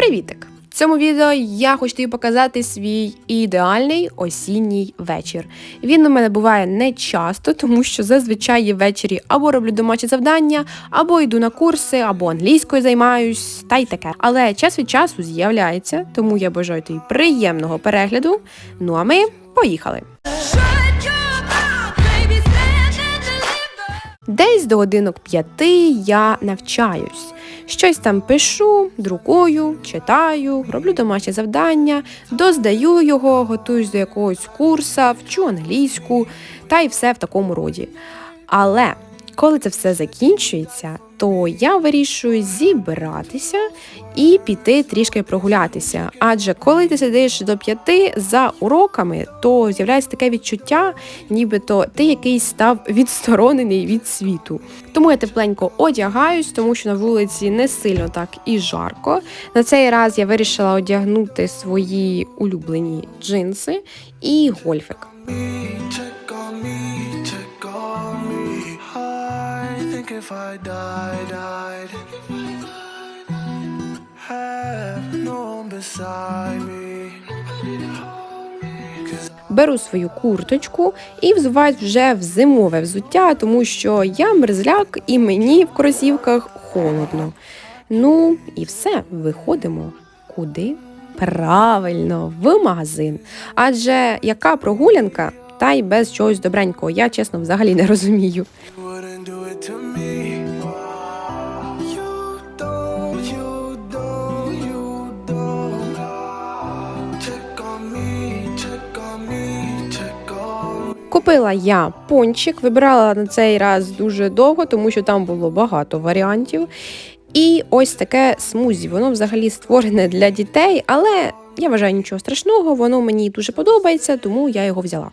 Привітик! В цьому відео я хочу тобі показати свій ідеальний осінній вечір. Він у мене буває не часто, тому що зазвичай я ввечері або роблю домашні завдання, або йду на курси, або англійською займаюсь, та й таке. Але час від часу з'являється, тому я бажаю тобі приємного перегляду. Ну а ми поїхали! Десь до годинок п'яти я навчаюсь. Щось там пишу, друкую, читаю, роблю домашнє завдання, доздаю його, готуюсь до якогось курса, вчу англійську та й все в такому роді. Але коли це все закінчується, то я вирішую зібратися і піти трішки прогулятися. Адже коли ти сидиш до п'яти за уроками, то з'являється таке відчуття, нібито ти якийсь став відсторонений від світу. Тому я тепленько одягаюсь, тому що на вулиці не сильно так і жарко. На цей раз я вирішила одягнути свої улюблені джинси і гольфик. Think if I die, died, have no one beside me. Беру свою курточку і взуваюсь вже в зимове взуття, тому що я мерзляк і мені в кросівках холодно. Ну і все, виходимо. Куди? Правильно, в магазин. Адже яка прогулянка, та й без чогось добренького, я чесно взагалі не розумію. Wouldn't do it to me. You don't, you don't, you don't. Check on me, check on me, check on me. Купила я пончик, вибирала на цей раз дуже довго, тому що там було багато варіантів. І ось таке смузі. Воно взагалі створене для дітей, але я вважаю нічого страшного, воно мені дуже подобається, тому я його взяла.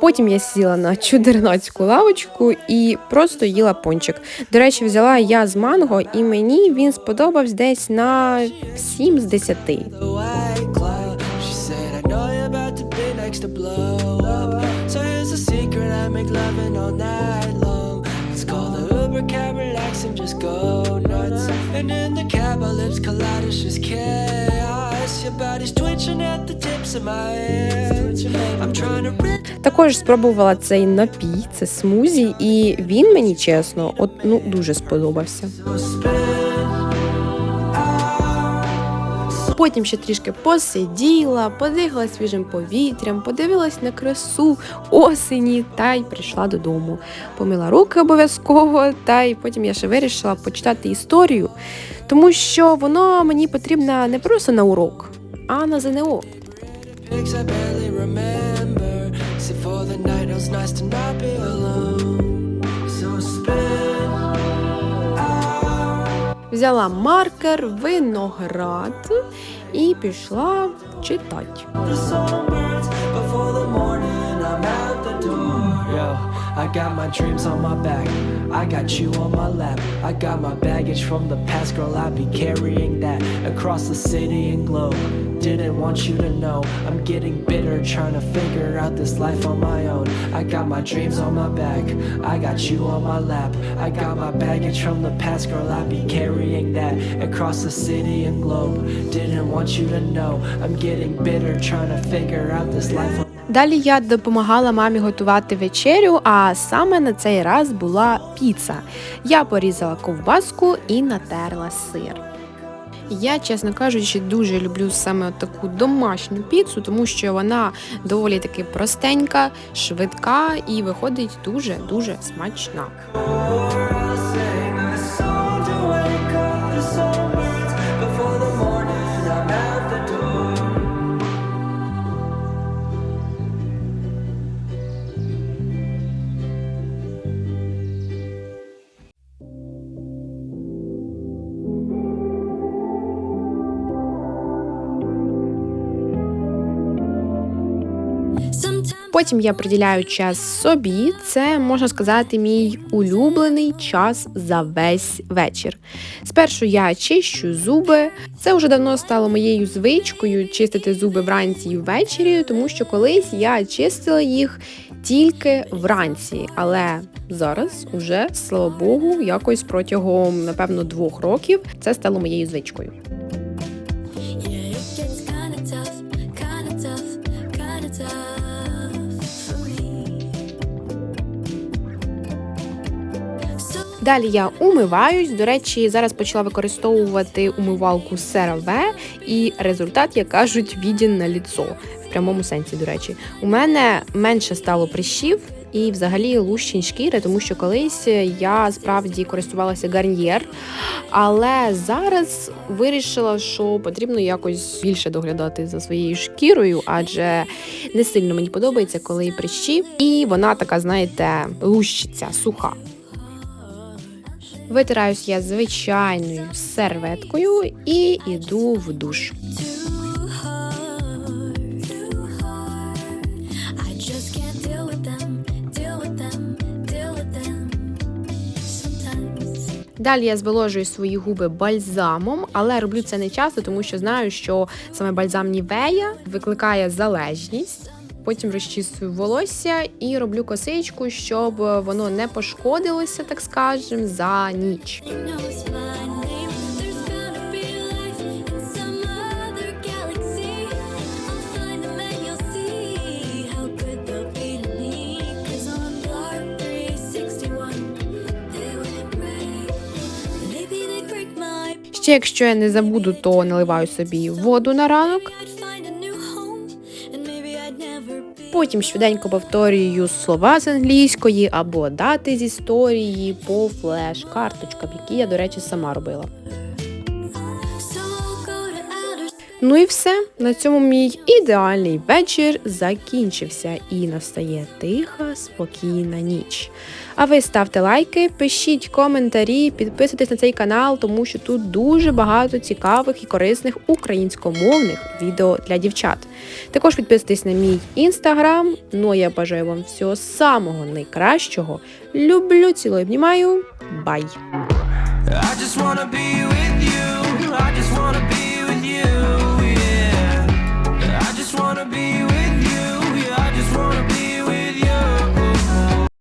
Потім я сіла на чудернацьку лавочку і просто їла пончик. До речі, взяла я з манго, і мені він сподобався десь на 7 з 10. the white cloud. She said, I know you're about to be next to blow up. So here's a secret, I make loving all night long. Let's call the Uber cab, relax and just go nuts. And in the cab, our lips collide, it's just chaos. Також спробувала цей напій, це смузі, і він мені чесно, от ну дуже сподобався. Потім ще трішки посиділа, подихала свіжим повітрям, подивилась на красу осені та й прийшла додому. Помила руки обов'язково, та й потім я ще вирішила почитати історію, тому що воно мені потрібно не просто на урок, а на ЗНО. nice to not be alone. So spin. Взяла маркер, виноград і пішла читати. I got my dreams on my back. I got you on my lap. I got my baggage from the past girl. I'll be carrying that across the city and globe. Didn't want you to know. I'm getting bitter trying to figure out this life on my own. I got my dreams on my back. I got you on my lap. I got my baggage from the past girl. I'll be carrying that across the city and globe. Didn't want you to know. I'm getting bitter trying to figure out this life Далі я допомагала мамі готувати вечерю, а саме на цей раз була піца. Я порізала ковбаску і натерла сир. Я, чесно кажучи, дуже люблю саме таку домашню піцу, тому що вона доволі таки простенька, швидка і виходить дуже-дуже смачна. Потім я приділяю час собі. Це можна сказати мій улюблений час за весь вечір. Спершу я чищу зуби. Це вже давно стало моєю звичкою чистити зуби вранці і ввечері, тому що колись я чистила їх тільки вранці. Але зараз уже, слава Богу, якось протягом напевно двох років це стало моєю звичкою. Yeah, it gets kinda tough, kinda tough, kinda tough Далі я умиваюсь. До речі, зараз почала використовувати умивалку CeraVe, і результат, як кажуть, відін на ліцо. В прямому сенсі, до речі, у мене менше стало прищів. І взагалі лущень шкіри, тому що колись я справді користувалася гарньєр, але зараз вирішила, що потрібно якось більше доглядати за своєю шкірою, адже не сильно мені подобається, коли прищі, і вона така, знаєте, лущиться, суха. Витираюсь я звичайною серветкою і йду в душ. Далі я зволожую свої губи бальзамом, але роблю це не часто, тому що знаю, що саме бальзам Нівея викликає залежність. Потім розчісую волосся і роблю косичку, щоб воно не пошкодилося, так скажем, за ніч. You know it's my name. There's gotta be life in some other galaxy. I'll find them and you'll see how good they'll be to me. 'Cause on Blart 361, they wouldn't break. Maybe they break my Ще якщо я не забуду, то наливаю собі воду на ранок. Потім швиденько повторюю слова з англійської або дати з історії по флеш-карточкам, які я, до речі, сама робила. Ну і все. На цьому мій ідеальний вечір закінчився і настає тиха, спокійна ніч. А ви ставте лайки, пишіть коментарі, підписуйтесь на цей канал, тому що тут дуже багато цікавих і корисних українськомовних відео для дівчат. Також підписуйтесь на мій інстаграм. Ну а я бажаю вам всього самого найкращого. Люблю, цілую, обнімаю. Бай! I just wanna be